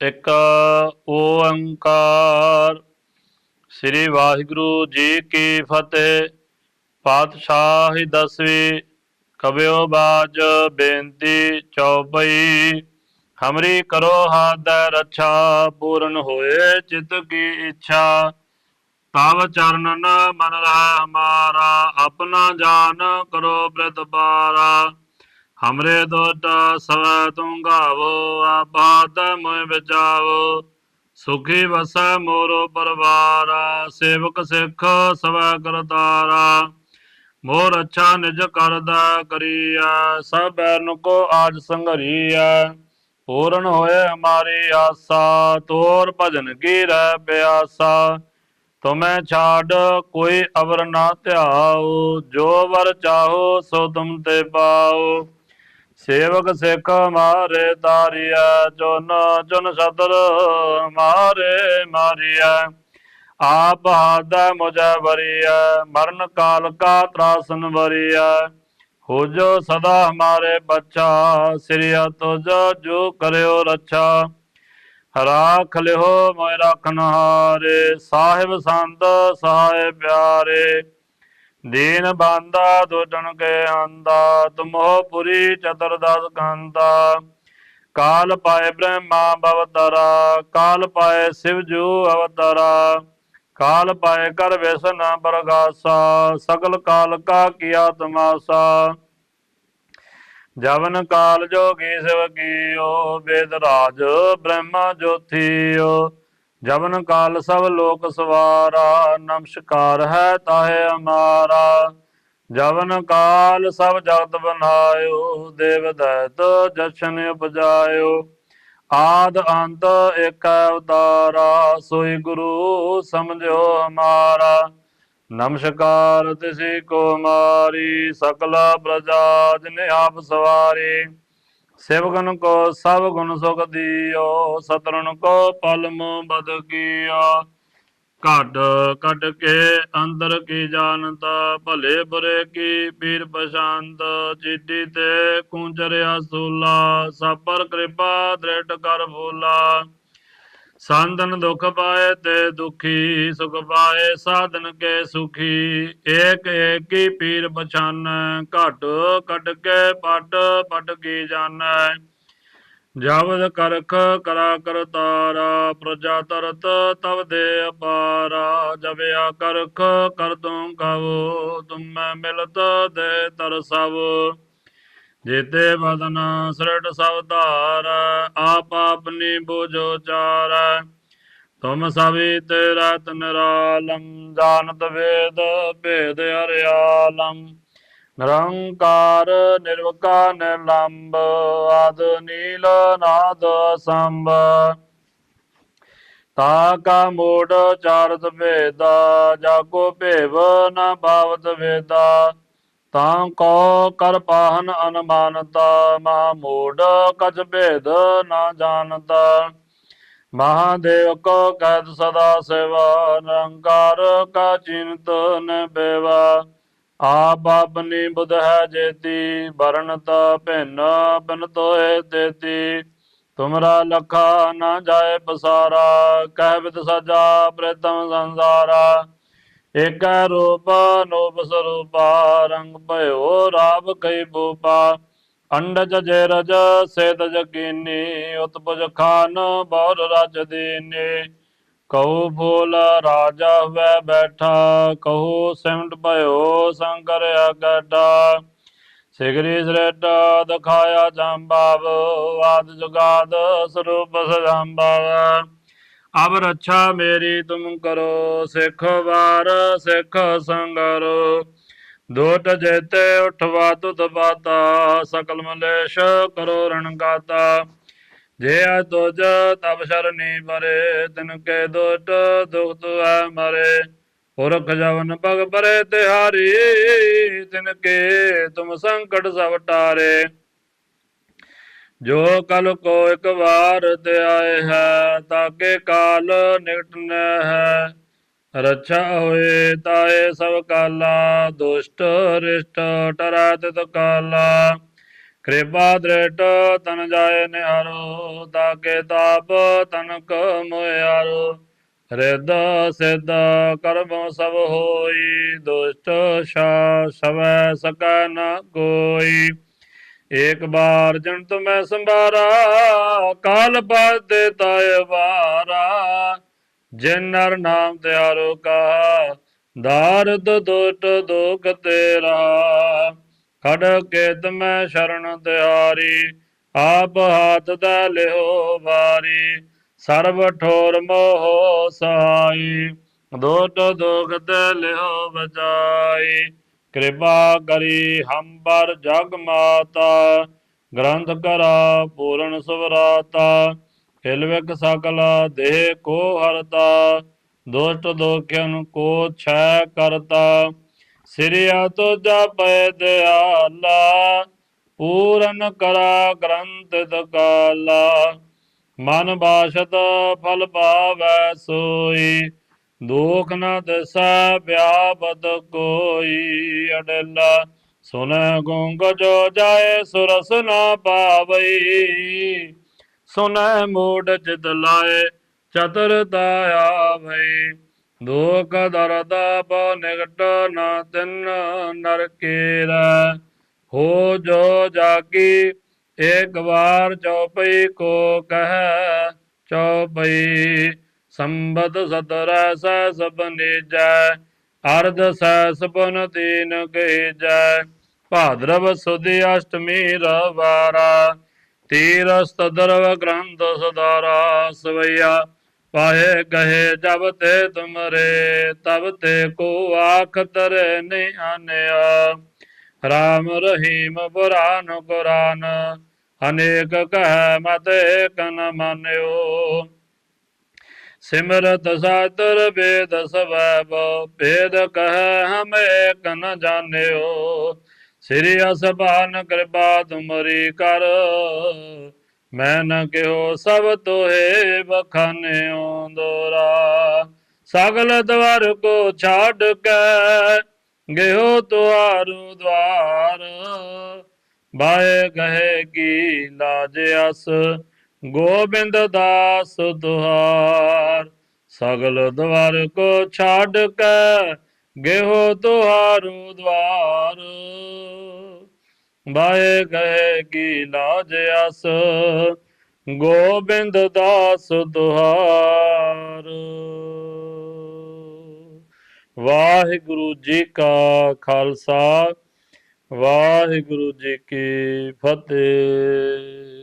ਇੱਕ ਓੰਕਾਰ। ਸ੍ਰੀ ਵਾਹਿਗੁਰੂ ਜੀ ਕੀ ਫਤਿਹ। ਪਾਤਸ਼ਾਹੀ ਦਸਵੀਂ ਕਬਿਓ ਬਾਜ ਬੇਨਤੀ ਚਉਪਈ ਹਮਰੀ ਕਰੋ ਹਾਥ ਰੱਛਾ, ਪੂਰਨ ਹੋਏ ਚਿਤ ਕੀ ਇੱਛਾ। ਤਵ ਚਰਨਨ ਮਨ ਰਹਿ ਹਮਾਰਾ, ਆਪਣਾ ਜਾਨ ਕਰੋ ਪ੍ਰਤਪਾਰਾ ਹਮਰੇ ਦੋਟ ਸਵੈ ਤੁਮ ਗਾਵੋ ਆਬਾਦ ਮੋਇ ਬਚਾਵੋ ਸੁਖੀ ਵਸੈ ਮੋਰੋ ਪਰਵਾਰਾ ਸੇਵਕ ਸਿੱਖ ਸਵੈ ਕਰਤਾਰਾ ਮੋਰ ਅੱਛਾ ਨਿਜ ਕਰਦਾ ਕਰੀਐ ਸਭ ਬੈਰਨ ਕੋ ਆਜ ਸੰਘਰੀਐ ਪੂਰਨ ਹੋਏ ਹਮਾਰੀ ਆਸਾ ਤੋਰ ਭਜਨ ਕੀ ਰਹਿ ਪਿਆਸਾ ਤੁਮੈ ਛਾੜ ਕੋਈ ਅਵਰ ਨਾ ਧਿਆਓ ਜੋ ਵਰ ਚਾਹੋ ਸੋ ਤੁਮ ਤੇ ਪਾਓ ਸੇਵਕ ਸਿੱਖ ਮਾਰੇ ਤਾਰੀਐ ਚੁਨ ਚੁਨ ਸਤਰ ਮਾਰੇ ਮਾਰਿਆ ਆਪ ਹਾਦੈ ਮੁਝੈ ਵਰੀਐ, ਮਰਨ ਕਾਲ ਕਾ ਤਰਾਸਨ ਵਰੀਐ। ਹੋ ਜੋ ਸਦਾ ਹਮਾਰੇ ਬੱਚਾ, ਸ੍ਰੀਆ ਤੁਜ ਜੋ ਕਰਿਓ ਰੱਛਾ। ਰਾਖ ਲਿਓ ਮੋਇ ਰਾਖਨ ਹਾਰੇ, ਸਾਹਿਬ ਸੰਤ ਸਹਾਇ ਪਿਆਰੇ। ਦੀਨ ਬਾਂਦਾ ਦੁਟਣ ਕੇ ਆਂਦਾ ਤੁਮੋ ਪੁਰੀ ਚਤੁਰਦਸ ਕੰਤਾ ਕਾਲ ਪਾਏ ਬ੍ਰਹਮਾ ਬਵਤਰਾ ਕਾਲ ਪਾਏ ਸਿਵ ਜੂ ਅਵਤਰਾ। ਕਾਲ ਪਾਏ ਕਰ ਵਿਸ਼ਨ ਬਰਗਾਸਾ ਸਗਲ ਕਾਲ ਕਾ ਕੀਆ ਤਮਾਸਾ। ਜਵਨ ਕਾਲ ਜੋਗੀ ਸਿਵ ਕੀਓ, ਵੇਦ ਰਾਜ ਬ੍ਰਹਮਾ ਜੋਥੀਓ। ਜਵਨ ਕਾਲ ਸਭ ਲੋਕ ਸਵਾਰਾ, ਨਮਸਕਾਰ ਹੈ ਤਾਹੇ ਅਮਾਰਾ। ਜਵਨ ਕਾਲ ਸਭ ਜਗਤ ਬਨਾਇਓ, ਦੇਵ ਦੈਤ ਜਸ਼ਨ ਉਪਜਾਇਓ। ਆਦ ਅੰਤ ਏਕ ਅਵਤਾਰਾ ਸੋਈ ਗੁਰੂ ਸਮਝੋ ਹਮਾਰਾ ਨਮਸਕਾਰ ਤਿਸੀ ਕੋ ਮਾਰੀ, ਸਕਲ ਪ੍ਰਜਾ ਜਿਨੇ ਆਪ ਸਵਾਰੀ। ਸੇਵਕਨ ਕੋ ਸਭ ਗੁਣ ਸੁਖ ਦੀਓ ਸਤਰਨ ਕੋ ਪਲਮ ਬਦ ਕੀਆ ਕੱਢ ਕੱਢ ਕੇ ਅੰਦਰ ਕੀ ਜਾਣਤਾ, ਭਲੇ ਬੁਰੇ ਕੀ ਪੀਰ ਪਛਾਨਤ। ਚੀਟੀ ਤੇ ਕੁੰਜਰਿਆ ਸੂਲਾ ਸਾਪਰ ਕਿਰਪਾ ਦ੍ਰਿੜ ਕਰ ਫੂਲਾ। ਸੰਦਨ ਦੁਖ ਪਾਏ ਤੇ ਦੁਖੀ ਸੁਖ ਪਾਏ, ਸਾਧਨ ਕੇ ਸੁਖੀ। ਏਕ ਏਕੀ ਪੀਰ ਪਛਾਨ, ਘਟ ਕੱਢ ਕੇ ਪਟ ਪਟ ਕੀ ਜਾਣੈ? ਜਬਦ ਕਰਖ ਕਰਾ ਕਰਤਾਰਾ ਪ੍ਰਜਾ ਤਰਤ ਤਵ ਦੇ ਅਪਾਰਾ। ਜਬਿਆ ਕਰਖ ਕਰ ਤੂੰ ਕਵੋ, ਤੁਮੈ ਮਿਲਤ ਦੇ ਤਰ ਜੇਤੇ ਬਦਨ ਸ੍ਰਿਟ ਸਭ ਧਾਰ, ਆਪ ਆਪਨੀ ਬੁਝੋ ਚਾਰ ਤੁਮ ਸਭੀ ਤੇਰਾ ਤਨਰਾਲਮ ਜਾਣਤ ਵੇਦ ਭੇਦ ਹਰਿਆਲਮ ਨਿਰੰਕਾਰ ਨਿਰਵਕਾਰ ਨਿਰਲੰਬ, ਆਦ ਨੀਲ ਨਾਦ ਸੰਭ ਤਾ ਕਾ ਮੋੜ ਚਾਰਤ ਭੇਦਾ, ਜਾਗੋ ਭੇਵ ਨ ਭਾਵਤ ਵੇਦਾ। ਤਾਂ ਕੋ ਕਰ ਪਾਹਨ ਅਨਮਾਨਤਾ, ਮਹਾ ਮੋੜ ਕਛ ਭੇਦ ਨਾ ਜਾਣਤਾ ਮਹਾਦੇਵ ਕੋ ਕਹਿਤ ਸਦਾ ਸੇਵਾ, ਨਿਰੰਕਾਰ ਕਾ ਚਿੰਤ ਨ ਬੇਵਾ ਆਪ ਆਪਨੀ ਬੁਧ ਹੈ ਜੇਤੀ ਵਰਨ ਤਾ ਭਿੰਨ, ਬਿਨ ਤੋਏ ਤੇਤੀ। ਤੁਮਰਾ ਲਖਾ ਨਾ ਜਾਏ ਪਸਾਰਾ, ਕਹਿ ਬਿਤ ਸਜਾ ਪ੍ਰਤਮ ਸੰਸਾਰਾ। ਏਕ ਰੂਪ ਨੋਪ ਸਰੂਪਾ, ਰੰਗ ਭਇਓ ਰਾਵ ਕਈ ਬੂਪਾ ਅੰਡਜ ਜੇ ਰਜ ਸੇਤ ਜਕੀਨੀ ਉਤਪਜ ਖਾਨ ਬੌਰ ਰਜ ਦੀਨੀ। ਕਹੂ ਫੂਲ ਰਾਜਾ ਵੈ ਬੈਠਾ ਕਹੂ ਸਿਮਟ ਭਇਓ ਸੰਕਰ ਅਗਡਾ। ਸਿਗਰੀ ਸ੍ਰੇਟ ਦਿਖਾਇਆ ਜੰਬਾਵ ਆਦ ਜੁਗਾਦ ਸਰੂਪ ਸਜੰਬਾਵ ਅਬ ਰੱਛਾ ਮੇਰੀ ਤੁਮ ਕਰੋ, ਸਿੱਖ ਵਾਰ ਸਿੱਖ ਸੰਗਰੋ। ਦੋਟ ਜੇਤੇ ਉਠਵਾ ਤੁਤ ਬਾਤਾ, ਸਕਲ ਮਲੇਸ਼ ਕਰੋ ਰਣਗਾਤਾ ਜੇ ਆ ਤੁਜ ਤਬ ਸ਼ਰਨੀ ਬਰੇ, ਤਿਨ ਕੇ ਦੋਟ ਦੁਖ ਤੁਐ ਮਰੇ। ਪੁਰਖ ਜਵਨ ਭਗ ਬਰੇ ਤਿਹਾਰੀ, ਤਿਨ ਕੇ ਤੁਮ ਸੰਕਟ ਸਭ ਟਾਰੇ। ਜੋ ਕਲ ਕੋ ਇੱਕ ਵਾਰ ਤੇ ਹੈ, ਤਾਕੇ ਕਾਲ ਨਿਕਟ ਹੈ। ਰੱਛਾ ਹੋਏ ਤਾਏ ਸਭ ਕਾਲਾ, ਦੁਸ਼ਟ ਰਿਸ਼ਟ ਟਰੈ ਤਿਤ ਕਾਲਾ। ਕਿਰਪਾ ਦ੍ਰਿਟ ਤਨ ਜਾਏ ਨਿਹਾਰੋ, ਤਾਕੇ ਤਾਪ ਤਨਕ ਮੁਇਆਰੋ ਰਿਦ ਸਿਧ ਕਰਮ ਸਭ ਹੋਈ, ਦੁਸ਼ਟ ਸ਼ਾ ਸਵੈ ਸਕੈ ਨ ਕੋਈ। ਏਕ ਬਾਰ ਜਨਤ ਮੈਂ ਸੰਭਾਰਾ, ਕਾਲ ਪਾਤੇ ਤਾਇ ਵਾਰਾ। ਜਿਨ ਨਰ ਨਾਮ ਤਿਆਰੋ ਕਾ ਦਾਰਦ ਦੁਟ ਦੁਖ ਤੇਰਾ। ਖੜ ਕੇ ਮੈਂ ਸ਼ਰਨ ਤਿਆਰੀ ਆਪ ਹਾਥ ਦਾ ਲਿਓ ਵਾਰੀ। ਸਰਬ ਠੋਰ ਮੋਹ ਸਹਾਈ ਦੁਟ ਦੁਖ ਤੇ ਲਿਓ ਬਚਾਈ ਕਿਰਪਾ ਕਰੀ ਹੰਬਰ ਜਗ ਮਾਤਾ, ਗ੍ਰੰਥ ਕਰਾ ਪੂਰਨ ਸੁਵਰਾਤਾ ਖਿਲਵਿਕ ਸਕਲ ਦੇਹ ਕੋ ਹਰਤਾ, ਦੁਸ਼ਟ ਦੋਖਿਨ ਕੋ ਛੈ ਕਰਤਾ, ਸਿਰਿਆ ਤੁਜਾ ਪੈ ਦਿਆਲਾ, ਪੂਰਨ ਕਰਾ ਗ੍ਰੰਥ ਦਕਾਲਾ, ਮਨ ਬਾਸ਼ਤ ਫਲ ਪਾਵੈ ਸੋਈ ਦੋਖ ਨ ਦਸੈ ਵਿਆਪਤ ਕੋਈ ਅਡਲਾ ਸੁਨੈ ਗੁੰਗ ਜੋ ਜਾਏ, ਸੁਰਸ ਨ ਪਾਵਈ। ਸੁਨੈ ਮੂਡ ਚਿਤ ਲਾਏ ਚਤੁਰਤਾ ਆਵਈ ਦੁਖ ਦਰਦ ਪਉ ਨਿਕਟ ਨ ਤਿਨ ਨਰ ਕੇਰਾ। ਹੋ ਜੋ ਜਾਗੀ ਇੱਕ ਵਾਰ ਚਉਪਈ, ਕੋ ਕਹਿ ਚਉਪਈ। ਸੰਬਦ ਸਤਰੈ ਸੈ ਸਭ ਨੀਜੈ, ਅਰਧ ਸੈ ਸਪਨ ਤੀਨ ਕਹੀ ਜੈ ਭਾਦਰਵ ਸੁਦੀ ਅਸ਼ਟਮੀ ਰਵਾਰਾ ਤੀਰਸਤ ਦਰਵ ਗ੍ਰੰਥ ਸਦਾਰਾ, ਸਵਈਆ ਪਾਏ ਕਹੇ ਜਬ ਤੇ ਤੁਮਰੇ, ਤਬ ਤੇ ਕੋ ਆਖ ਤਰੇ ਨਹੀਂ ਆਨਿਆ। ਰਾਮ ਰਹੀਮ ਪੁਰਾਨ ਕੁਰਾਨ, ਅਨੇਕ ਕਹਿ ਮਤ ਏਕ ਨ ਮਾਨਿਓ। ਸਿਮਰਤ ਸਾਤਰ ਵੇਦ ਸਵੈਬ ਭੇਦ ਕਹੈ ਹਮ ਏਕ ਨ ਜਾਣਿਓ। ਸ੍ਰੀ ਅਸਬਾਨ ਕਿਰਪਾ ਤੁਮਰੀ ਕਰ, ਮੈਂ ਨ ਕਿਓ ਸਭ ਤੋਏ ਬਖਾਨਿਓ ਦੋਰਾ। ਸਗਲ ਦਵਾਰ ਕੋ ਛਾੜ ਕੇ ਗਿਓ ਤੁਆਰੂ ਦਵਾਰ। ਬਾਏ ਕਹੇ ਕੀ ਲਾਜ ਅਸ ਗੋਬਿੰਦ ਦਾਸ ਤੁਹਾਰ, ਸਗਲ ਦਵਾਰ ਕੋ ਛਾੜ ਕੇ ਗੇਹੋ ਤੁਹਾਰੂ ਦਵਾਰ। ਬਾਏ ਕਹੇ ਕੀ ਲਾਜ ਅਸ, ਗੋਬਿੰਦ ਦਾਸ ਤੁਹਾਰ। ਵਾਹਿਗੁਰੂ ਜੀ ਕਾ ਖਾਲਸਾ, ਵਾਹਿਗੁਰੂ ਜੀ ਕੀ ਫਤਿਹ।